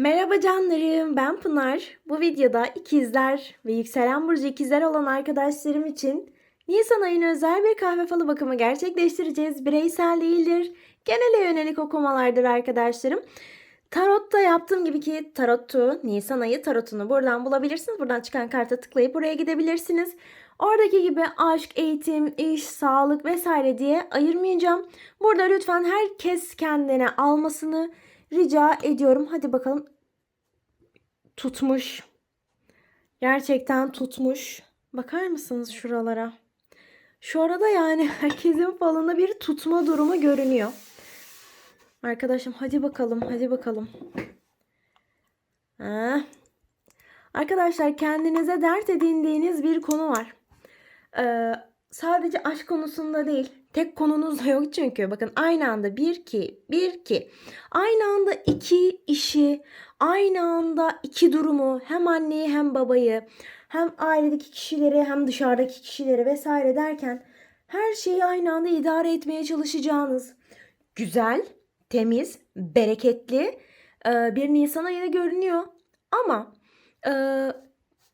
Merhaba canlarım, ben Pınar. Bu videoda ikizler ve yükselen burcu ikizler olan arkadaşlarım için Nisan ayına özel bir kahve falı bakımı gerçekleştireceğiz. Bireysel değildir, genele yönelik okumalardır arkadaşlarım. Tarotta yaptığım gibi ki tarotu, Nisan ayı tarotunu buradan bulabilirsiniz. Buradan çıkan karta tıklayıp buraya gidebilirsiniz. Oradaki gibi aşk, eğitim, iş, sağlık vesaire diye ayırmayacağım. Burada lütfen herkes kendine almasını rica ediyorum. Hadi bakalım. Tutmuş. Gerçekten tutmuş. Bakar mısınız şuralara? Şu arada yani herkesin falında bir tutma durumu görünüyor. Arkadaşım hadi bakalım, hadi bakalım. Ha. Arkadaşlar kendinize dert edindiğiniz bir konu var. Ee, sadece aşk konusunda değil. Tek konunuz da yok çünkü. Bakın aynı anda bir ki, bir ki. Aynı anda iki işi, aynı anda iki durumu, hem anneyi hem babayı, hem ailedeki kişileri hem dışarıdaki kişileri vesaire derken her şeyi aynı anda idare etmeye çalışacağınız güzel, temiz, bereketli bir Nisan ayı görünüyor. Ama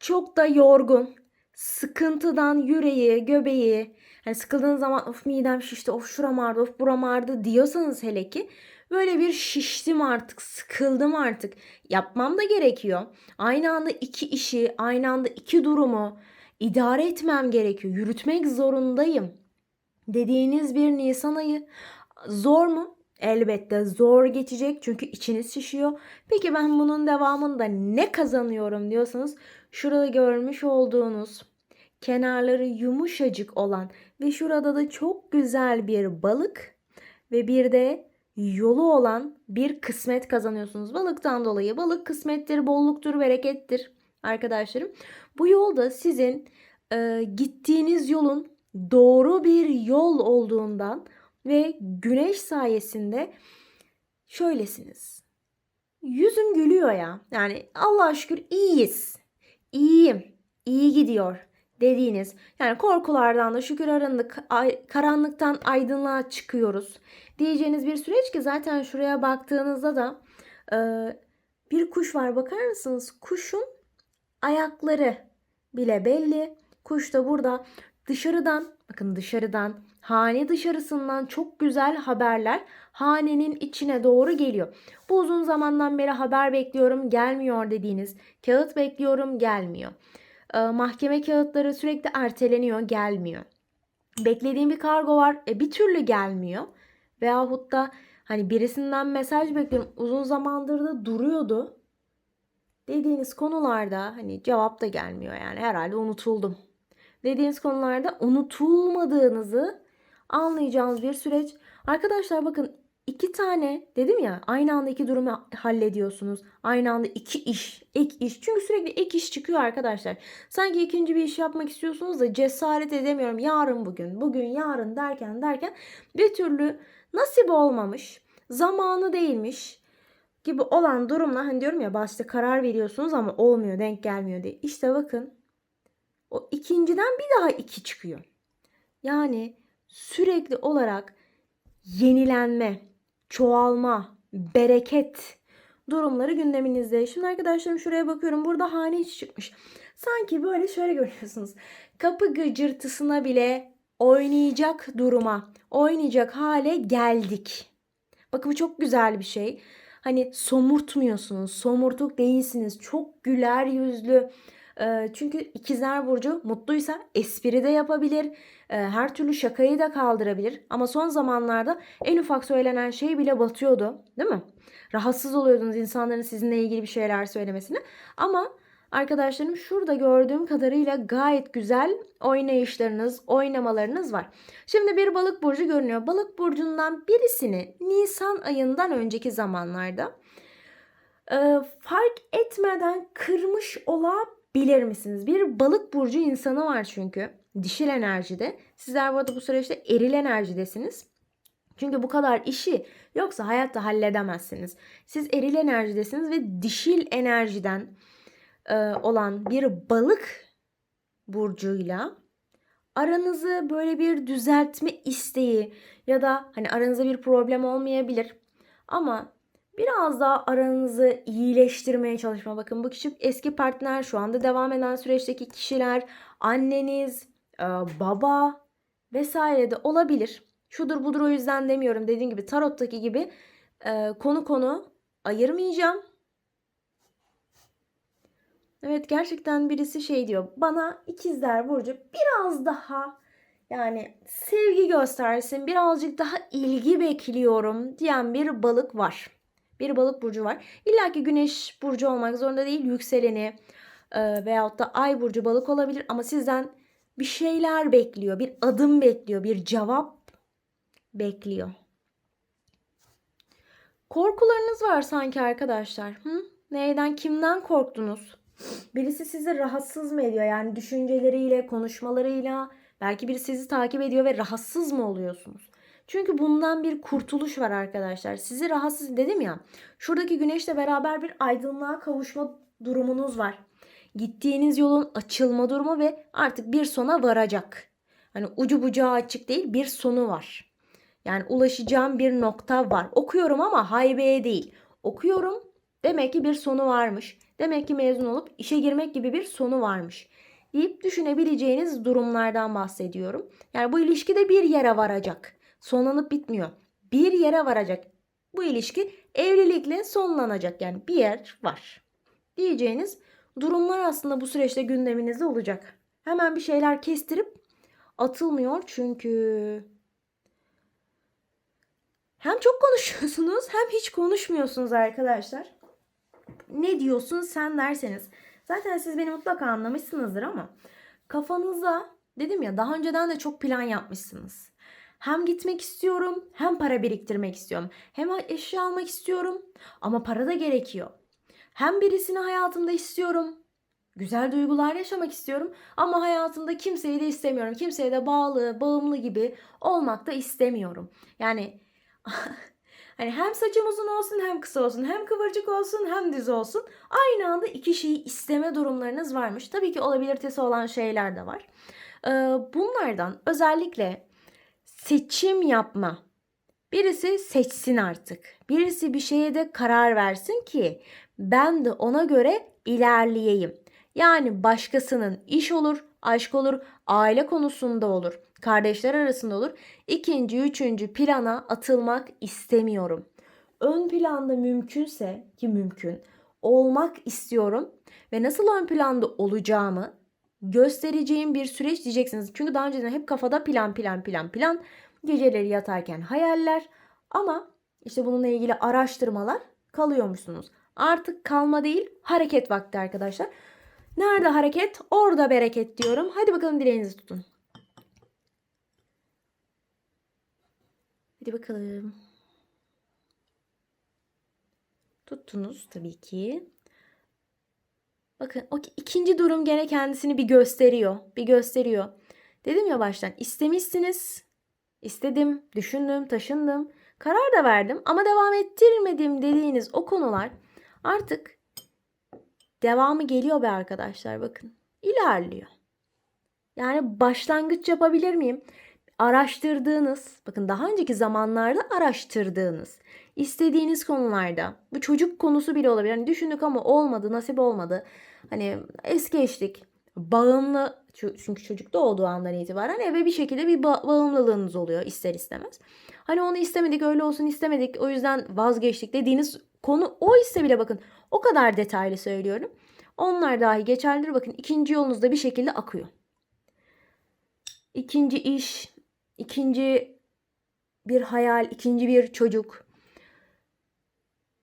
çok da yorgun, sıkıntıdan yüreği, göbeği, hani sıkıldığınız zaman of midem şişti, of şuram ağrıdı, of buram ağrıdı diyorsanız hele ki böyle bir şiştim artık, sıkıldım artık. Yapmam da gerekiyor. Aynı anda iki işi, aynı anda iki durumu idare etmem gerekiyor. Yürütmek zorundayım. Dediğiniz bir Nisan ayı zor mu? Elbette zor geçecek çünkü içiniz şişiyor. Peki ben bunun devamında ne kazanıyorum diyorsanız şurada görmüş olduğunuz kenarları yumuşacık olan ve şurada da çok güzel bir balık ve bir de yolu olan bir kısmet kazanıyorsunuz. Balıktan dolayı balık kısmettir, bolluktur, berekettir arkadaşlarım. Bu yolda sizin e, gittiğiniz yolun doğru bir yol olduğundan ve güneş sayesinde şöylesiniz. Yüzüm gülüyor ya. Yani Allah'a şükür iyiyiz. İyiyim. İyi gidiyor dediğiniz yani korkulardan da şükür arındık ay, karanlıktan aydınlığa çıkıyoruz diyeceğiniz bir süreç ki zaten şuraya baktığınızda da e, bir kuş var bakar mısınız kuşun ayakları bile belli kuş da burada dışarıdan bakın dışarıdan hane dışarısından çok güzel haberler hanenin içine doğru geliyor. Bu uzun zamandan beri haber bekliyorum gelmiyor dediğiniz kağıt bekliyorum gelmiyor. Ee, mahkeme kağıtları sürekli erteleniyor, gelmiyor. Beklediğim bir kargo var, e, bir türlü gelmiyor. Veyahut da hani birisinden mesaj bekliyorum. Uzun zamandır da duruyordu. Dediğiniz konularda hani cevap da gelmiyor yani herhalde unutuldum. Dediğiniz konularda unutulmadığınızı anlayacağınız bir süreç. Arkadaşlar bakın iki tane dedim ya aynı anda iki durumu hallediyorsunuz. Aynı anda iki iş, ek iş. Çünkü sürekli ek iş çıkıyor arkadaşlar. Sanki ikinci bir iş yapmak istiyorsunuz da cesaret edemiyorum. Yarın bugün, bugün yarın derken derken bir türlü nasip olmamış, zamanı değilmiş gibi olan durumla hani diyorum ya başta karar veriyorsunuz ama olmuyor, denk gelmiyor diye. İşte bakın o ikinciden bir daha iki çıkıyor. Yani sürekli olarak yenilenme, çoğalma, bereket durumları gündeminizde. Şimdi arkadaşlarım şuraya bakıyorum. Burada hane içi çıkmış. Sanki böyle şöyle görüyorsunuz. Kapı gıcırtısına bile oynayacak duruma, oynayacak hale geldik. Bakın bu çok güzel bir şey. Hani somurtmuyorsunuz, somurtuk değilsiniz. Çok güler yüzlü. Çünkü ikizler burcu mutluysa espri de yapabilir her türlü şakayı da kaldırabilir. Ama son zamanlarda en ufak söylenen şey bile batıyordu. Değil mi? Rahatsız oluyordunuz insanların sizinle ilgili bir şeyler söylemesine. Ama arkadaşlarım şurada gördüğüm kadarıyla gayet güzel oynayışlarınız, oynamalarınız var. Şimdi bir balık burcu görünüyor. Balık burcundan birisini Nisan ayından önceki zamanlarda fark etmeden kırmış olabilir misiniz? Bir balık burcu insanı var çünkü dişil enerjide. Sizler bu arada bu süreçte eril enerjidesiniz. Çünkü bu kadar işi yoksa hayatta halledemezsiniz. Siz eril enerjidesiniz ve dişil enerjiden e, olan bir balık burcuyla aranızı böyle bir düzeltme isteği ya da hani aranızda bir problem olmayabilir ama biraz daha aranızı iyileştirmeye çalışma. Bakın bu kişi eski partner, şu anda devam eden süreçteki kişiler, anneniz, e, baba vesaire de olabilir. Şudur budur o yüzden demiyorum. Dediğim gibi tarottaki gibi e, konu konu ayırmayacağım. Evet gerçekten birisi şey diyor. Bana ikizler burcu biraz daha yani sevgi göstersin, birazcık daha ilgi bekliyorum diyen bir balık var. Bir balık burcu var. İlla ki güneş burcu olmak zorunda değil. Yükseleni e, veyahut da ay burcu balık olabilir ama sizden bir şeyler bekliyor. Bir adım bekliyor. Bir cevap bekliyor. Korkularınız var sanki arkadaşlar. Hı? Neyden, kimden korktunuz? Birisi sizi rahatsız mı ediyor? Yani düşünceleriyle, konuşmalarıyla. Belki biri sizi takip ediyor ve rahatsız mı oluyorsunuz? Çünkü bundan bir kurtuluş var arkadaşlar. Sizi rahatsız dedim ya. Şuradaki güneşle beraber bir aydınlığa kavuşma durumunuz var. Gittiğiniz yolun açılma durumu ve artık bir sona varacak. Hani ucu bucağı açık değil bir sonu var. Yani ulaşacağım bir nokta var. Okuyorum ama haybeye değil. Okuyorum demek ki bir sonu varmış. Demek ki mezun olup işe girmek gibi bir sonu varmış deyip düşünebileceğiniz durumlardan bahsediyorum. Yani bu ilişki de bir yere varacak. Sonlanıp bitmiyor. Bir yere varacak. Bu ilişki evlilikle sonlanacak. Yani bir yer var. Diyeceğiniz durumlar aslında bu süreçte gündeminizde olacak. Hemen bir şeyler kestirip atılmıyor çünkü hem çok konuşuyorsunuz hem hiç konuşmuyorsunuz arkadaşlar. Ne diyorsun sen derseniz. Zaten siz beni mutlaka anlamışsınızdır ama kafanıza dedim ya daha önceden de çok plan yapmışsınız. Hem gitmek istiyorum hem para biriktirmek istiyorum. Hem eşya almak istiyorum ama para da gerekiyor. Hem birisini hayatımda istiyorum. Güzel duygular yaşamak istiyorum ama hayatımda kimseyi de istemiyorum. Kimseye de bağlı, bağımlı gibi olmak da istemiyorum. Yani Hani hem saçım uzun olsun hem kısa olsun hem kıvırcık olsun hem düz olsun. Aynı anda iki şeyi isteme durumlarınız varmış. Tabii ki olabilitesi olan şeyler de var. Ee, bunlardan özellikle seçim yapma. Birisi seçsin artık. Birisi bir şeye de karar versin ki ben de ona göre ilerleyeyim. Yani başkasının iş olur, aşk olur, aile konusunda olur kardeşler arasında olur. İkinci, üçüncü plana atılmak istemiyorum. Ön planda mümkünse ki mümkün olmak istiyorum ve nasıl ön planda olacağımı göstereceğim bir süreç diyeceksiniz. Çünkü daha önceden hep kafada plan plan plan plan geceleri yatarken hayaller ama işte bununla ilgili araştırmalar kalıyormuşsunuz. Artık kalma değil hareket vakti arkadaşlar. Nerede hareket? Orada bereket diyorum. Hadi bakalım dileğinizi tutun. Hadi bakalım. Tuttunuz tabii ki. Bakın o ikinci durum gene kendisini bir gösteriyor. Bir gösteriyor. Dedim ya baştan istemişsiniz. İstedim, düşündüm, taşındım. Karar da verdim ama devam ettirmedim dediğiniz o konular artık devamı geliyor be arkadaşlar bakın. İlerliyor. Yani başlangıç yapabilir miyim? araştırdığınız, bakın daha önceki zamanlarda araştırdığınız, istediğiniz konularda, bu çocuk konusu bile olabilir. Hani düşündük ama olmadı, nasip olmadı. Hani es geçtik. Bağımlı, çünkü çocuk doğduğu andan itibaren eve bir şekilde bir ba- bağımlılığınız oluyor ister istemez. Hani onu istemedik, öyle olsun istemedik, o yüzden vazgeçtik dediğiniz konu o ise bile bakın o kadar detaylı söylüyorum. Onlar dahi geçerlidir. Bakın ikinci yolunuzda bir şekilde akıyor. İkinci iş, ikinci bir hayal, ikinci bir çocuk,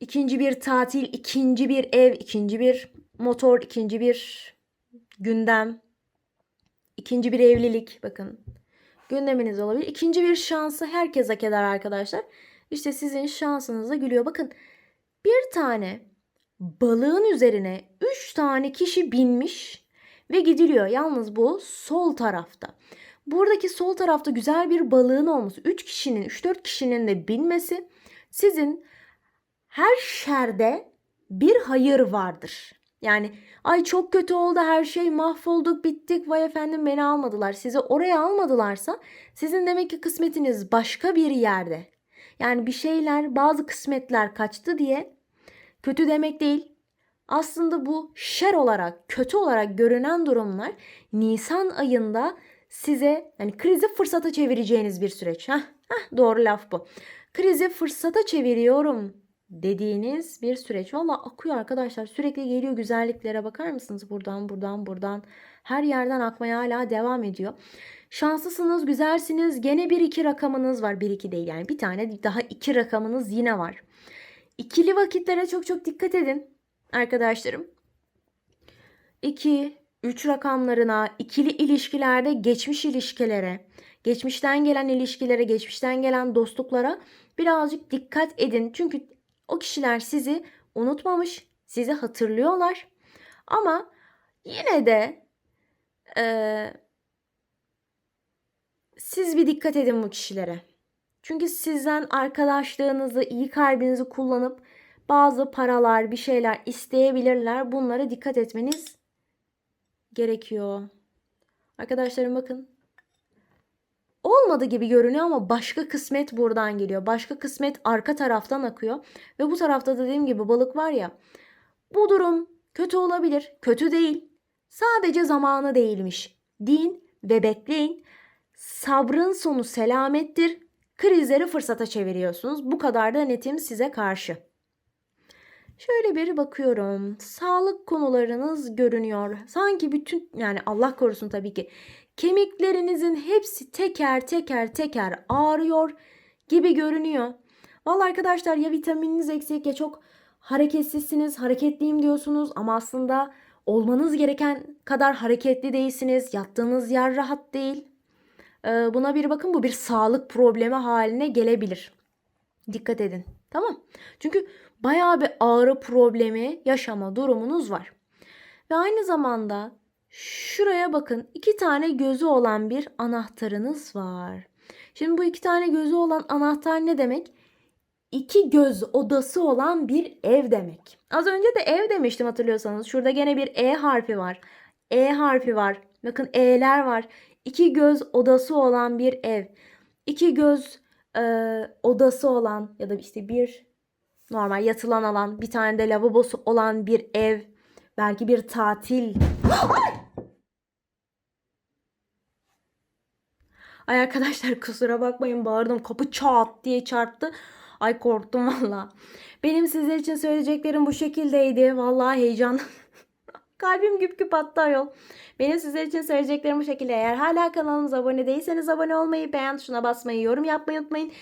ikinci bir tatil, ikinci bir ev, ikinci bir motor, ikinci bir gündem, ikinci bir evlilik bakın. Gündeminiz olabilir. İkinci bir şansı herkes hak eder arkadaşlar. İşte sizin şansınıza gülüyor. Bakın bir tane balığın üzerine 3 tane kişi binmiş ve gidiliyor. Yalnız bu sol tarafta. Buradaki sol tarafta güzel bir balığın olması, 3 kişinin, 3-4 kişinin de binmesi sizin her şerde bir hayır vardır. Yani ay çok kötü oldu her şey mahvolduk bittik vay efendim beni almadılar sizi oraya almadılarsa sizin demek ki kısmetiniz başka bir yerde. Yani bir şeyler, bazı kısmetler kaçtı diye kötü demek değil. Aslında bu şer olarak, kötü olarak görünen durumlar Nisan ayında size yani krizi fırsata çevireceğiniz bir süreç. Heh, heh, doğru laf bu. Krizi fırsata çeviriyorum dediğiniz bir süreç. Valla akıyor arkadaşlar. Sürekli geliyor güzelliklere bakar mısınız? Buradan, buradan, buradan. Her yerden akmaya hala devam ediyor. Şanslısınız, güzelsiniz. Gene bir iki rakamınız var. Bir iki değil yani bir tane daha iki rakamınız yine var. İkili vakitlere çok çok dikkat edin arkadaşlarım. 2, 3 rakamlarına, ikili ilişkilerde geçmiş ilişkilere, geçmişten gelen ilişkilere, geçmişten gelen dostluklara birazcık dikkat edin. Çünkü o kişiler sizi unutmamış, sizi hatırlıyorlar. Ama yine de eee, siz bir dikkat edin bu kişilere. Çünkü sizden arkadaşlığınızı, iyi kalbinizi kullanıp bazı paralar, bir şeyler isteyebilirler. Bunlara dikkat etmeniz gerekiyor. Arkadaşlarım bakın. Olmadı gibi görünüyor ama başka kısmet buradan geliyor. Başka kısmet arka taraftan akıyor. Ve bu tarafta dediğim gibi balık var ya. Bu durum kötü olabilir. Kötü değil. Sadece zamanı değilmiş. Din ve bekleyin. Sabrın sonu selamettir. Krizleri fırsata çeviriyorsunuz. Bu kadar da netim size karşı. Şöyle bir bakıyorum. Sağlık konularınız görünüyor. Sanki bütün yani Allah korusun tabii ki kemiklerinizin hepsi teker teker teker ağrıyor gibi görünüyor. Vallahi arkadaşlar ya vitamininiz eksik ya çok hareketsizsiniz, hareketliyim diyorsunuz ama aslında olmanız gereken kadar hareketli değilsiniz. Yattığınız yer rahat değil. Ee, Buna bir bakın bu bir sağlık problemi haline gelebilir. Dikkat edin. Tamam. Çünkü bayağı bir ağrı problemi yaşama durumunuz var. Ve aynı zamanda şuraya bakın. iki tane gözü olan bir anahtarınız var. Şimdi bu iki tane gözü olan anahtar ne demek? İki göz odası olan bir ev demek. Az önce de ev demiştim hatırlıyorsanız. Şurada gene bir E harfi var. E harfi var. Bakın E'ler var. İki göz odası olan bir ev. İki göz e, odası olan ya da işte bir normal yatılan alan, bir tane de lavabosu olan bir ev. Belki bir tatil. Ay arkadaşlar kusura bakmayın bağırdım. Kapı çat diye çarptı. Ay korktum valla. Benim sizler için söyleyeceklerim bu şekildeydi. Vallahi heyecan. Kalbim güp güp attı ayol. Benim sizler için söyleyeceklerim bu şekilde. Eğer hala kanalımıza abone değilseniz abone olmayı, beğen tuşuna basmayı, yorum yapmayı unutmayın.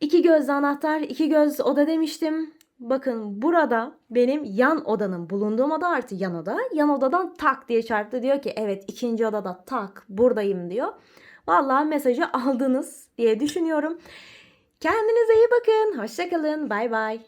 İki gözlü anahtar, iki göz oda demiştim. Bakın burada benim yan odanın bulunduğum oda artı yan oda. Yan odadan tak diye çarptı. Diyor ki evet ikinci odada tak buradayım diyor. Vallahi mesajı aldınız diye düşünüyorum. Kendinize iyi bakın. Hoşçakalın. Bay bay.